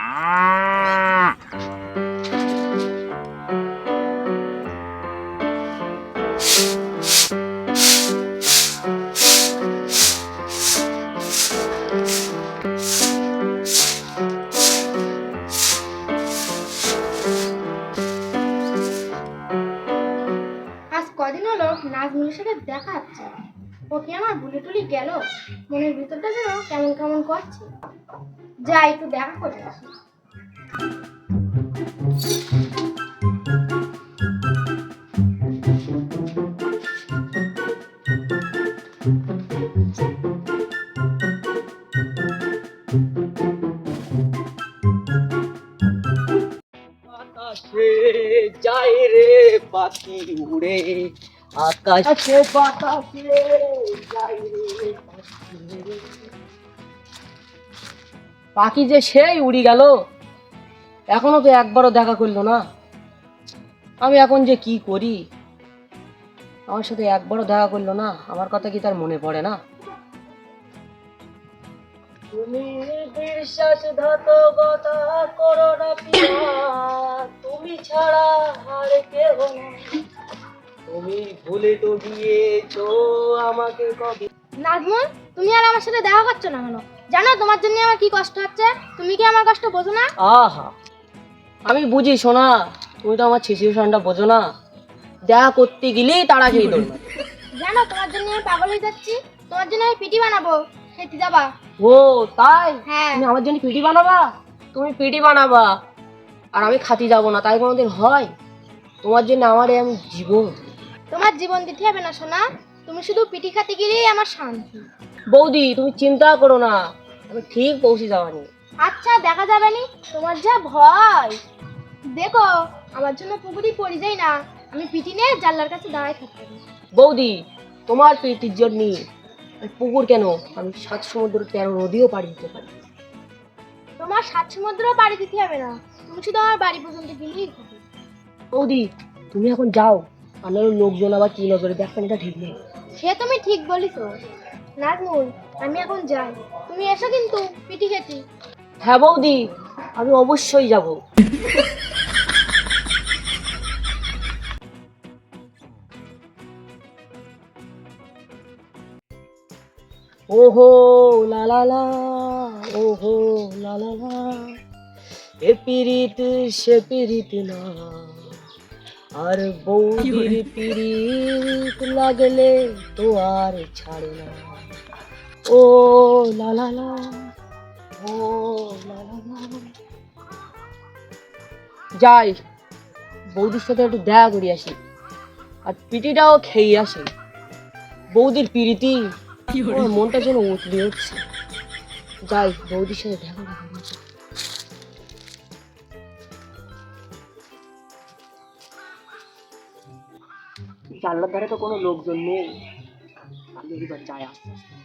আজ কদিন হলো নাজমুলের সাথে দেখা হচ্ছে না। ও কি আমার ভুলে টুলি গেল মনের ভিতরটা যেন কেমন কেমন করছে যাই একটু দেখা করে আসি আকাশে যায় রে পাখি উড়ে আকাশে বাতাসে যায় রে পাখি উড়ে। পাখি যে সেই উড়ি গেল এখনও তো একবারও দেখা করল না। আমি এখন যে কি করি? আমার সাথে একবারও দেখা করল না আমার কথা কি তার মনে পড়ে না? তুমি বিশ্বাসঘাতকতা করো না তুমি ছাড়া আর কেহ নাই। তুমি ভুলে তো গিয়েছো আমাকে কবে নাজমুল তুমি আর আমার সাথে দেখা করছ না কেন? জানো তোমার জন্য আমার কি কষ্ট হচ্ছে? তুমি কি আমার কষ্ট বোঝো না? আহা আমি বুঝি শোনা তুমি তো আমার সিচুয়েশনটা বোঝো না। দেখা করতে গেলেই তারা খেয়ে দৌড় জানো তোমার জন্য আমি পাগল হয়ে যাচ্ছি। তোমার জন্য আমি পিটি বানাবো। খেতে যাবা? ও তাই? হ্যাঁ। তুমি আমার জন্য পিটি বানাবা? তুমি পিটি বানাবা। আর আমি খাতি যাব না তাই কোনোদিন হয়? তোমার জন্য আমার আমি জীবন। তোমার জীবন দিতে হবে না সোনা। তুমি শুধু পিটি খাতে গেলেই আমার শান্তি। বৌদি তুমি চিন্তা করো না। আমি ঠিক পৌঁছে যাবানি আচ্ছা দেখা যাবে নি? তোমার যা ভয়। দেখো আমার জন্য পুকুরি পড়ে যায় না। আমি পিটি নিয়ে জানলার কাছে দাঁড়ায় থাকতে বৌদি তোমার প্রীতির জন্য পুকুর কেন? আমি সাত সমুদ্র তেরো নদীও পাড়ি দিতে পারি। তোমার সাত সমুদ্র পাড়ি দিতে হবে না। তুমি শুধু আমার বাড়ি পর্যন্ত গেলেই হবে। বৌদি তুমি এখন যাও। আমার লোকজন আবার কি নজরে দেখবেন এটা ঠিক নেই। সে তুমি ঠিক বলিছো। নাজমুল, আমি এখন যাই। তুমি এসো কিন্তু পিটি হ্যাঁ বৌদি, আমি অবশ্যই যাব। ওহো, লা ওহো লা, এ পিরিত, সে পিরিত না। আর বৌদির পিরিত লাগলে তো আর ছাড়ে না। ও লা লা লা ও লা লা লা। যাই বৌদির সাথে একটু দেখা করি আসি। আর পিটিটাও খেয়ে আসি। বৌদির পিরিতি মনটা যেন উতলে উঠছে। যাই বৌদির সাথে দেখা করি। জানলার ধারে তো কোনো লোকজন নেই। আমি এবার যাই আস্তে আস্তে।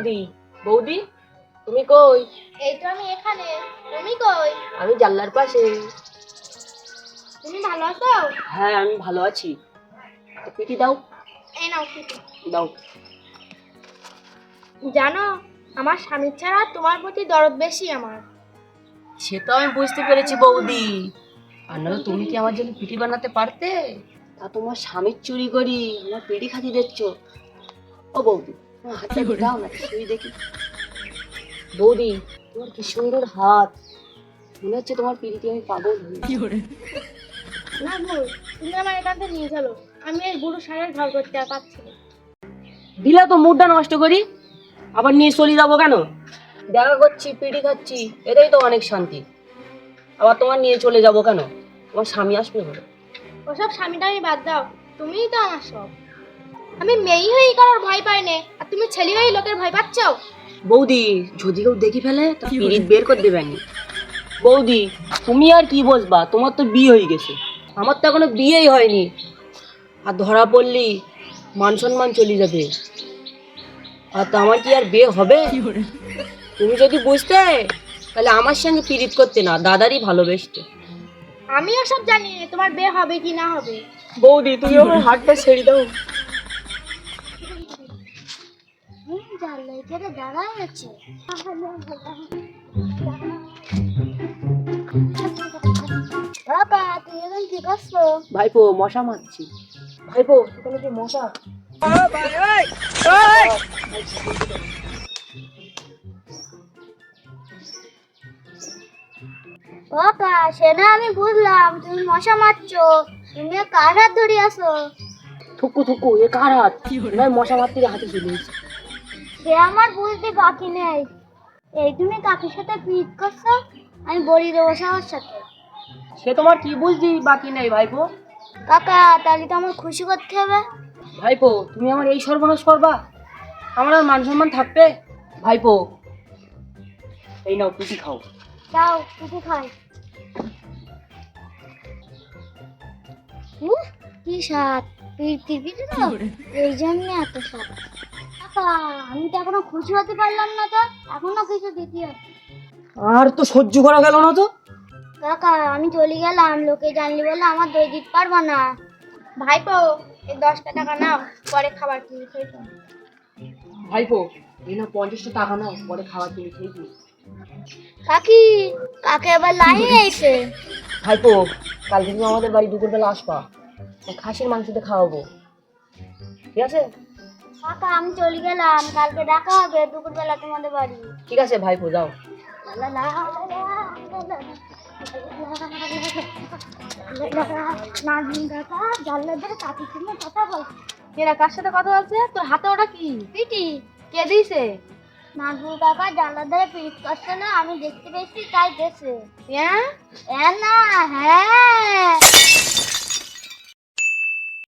বৌদি? বৌদি তুমি কই? এই তো আমি এখানে। তুমি কই? আমি জানলার পাশে। তুমি ভালো আছো? হ্যাঁ আমি ভালো আছি। পিটি দাও। এই নাও পিটি দাও। জানো আমার স্বামীর ছাড়া তোমার প্রতি দরদ বেশি আমার। সে তো আমি বুঝতে পেরেছি বৌদি। আর নাহলে তুমি কি আমার জন্য পিটি বানাতে পারতে? তা তোমার স্বামীর চুরি করি আমার পিটি খাতি দিচ্ছ। ও বৌদি। তোমার দাও না শুই দেখি বৌদি তোমার কি সুন্দর হাত? মনে হচ্ছে তোমার পিড়িতে আমি পাগল না ভুল তুমি আমার এখান থেকে নিয়ে চলো। আমি এই বুড়ো সারের ঘর করতে আর পারছি না। দিলে তো মুডটা নষ্ট করি আবার নিয়ে চলে যাব কেন দেখা করছি পিড়ি খাচ্ছি এটাই তো অনেক শান্তি। আবার তোমার নিয়ে চলে যাব কেন? তোমার স্বামী আসবে বলে ওসব স্বামীটা আমি বাদ দাও। তুমিই তো আমার সব। আমি মেয়ে হয়েই কারোর ভয় পাই না। আর তুমি ছেলে হয়েই লোকের ভয় পাচ্ছ? বৌদি যদি কেউ দেখি ফেলে তো পিরিত বের করে দেবে নি। বৌদি তুমি আর কি বসবা? তোমার তো বিয়ে হয়ে গেছে। আমার তো এখনও বিয়েই হয়নি। আর ধরা পড়লি মান সম্মান চলে যাবে। আর তো আমার কি আর বিয়ে হবে? তুমি যদি বুঝতে তাহলে আমার সঙ্গে পিরিত করতে না। দাদারই ভালোবেসতে। আমি ওসব জানি তোমার বিয়ে হবে কি না হবে। বৌদি তুমি আমার হাতটা ছেড়ে দাও। জানলাই কেটে দাঁড়ায় আছে। বাবা তুই এখন কি করছ? ভাইপো মশা মারছি। ভাইপো সেখানে কি মশা? বাবা সেটা আমি বুঝলাম তুমি মশা মারছো। তুমি কার হাত ধরে আসো থুকু থুকু এ কার হাত? মশা মারতে হাতে চলে সে আমার বুঝতে বাকি নেই। এই তুমি কাকির সাথে পিট করছ আমি বড়ি দেবো সবার সাথে। সে তোমার কি বুঝছি বাকি নেই ভাইপো? কাকা তাহলে তো আমার খুশি করতে হবে। ভাইপো তুমি আমার এই সর্বনাশ করবা? আমার আর মান সম্মান থাকবে? ভাইপো এই নাও পিটি খাও। দাও কিছু খাই। উফ, কি স্বাদ। পিড়তি তো এই জন্য এত স্বাদ। কাকা আমি তো এখনও খুশি হতে পারলাম না তো এখনও কিছু দিতে হবে আর তো সহ্য করা গেল না তো। কাকা আমি চলে গেলাম লোকে জানলি বলে আমার দই দিতে পারব না। ভাইপো এই দশটা টাকা নাও পরে খাবার কিনে খেয়েছো ভাইপো এই না পঞ্চাশটা টাকা নাও পরে খাবার কিনে খেয়েছি কাকি কাকে এবার লাইনে এসে ভাইপো কালকে তুমি আমাদের বাড়ি দুপুরবেলা আসবা খাসির মাংসতে খাওয়াবো। ঠিক আছে? কাকা আমি চলে গেলাম কালকে দেখা হবে দুপুরবেলা তোমাদের বাড়ি ঠিক আছে ভাইপো যাও এরা কার সাথে কথা বলছে তোর হাতে ওটা কি পিটি কে দিয়েছে কাকা জানলা ধরে পিট করছে না আমি দেখতে পেয়েছি তাই গেছে হ্যাঁ হ্যাঁ না হ্যাঁ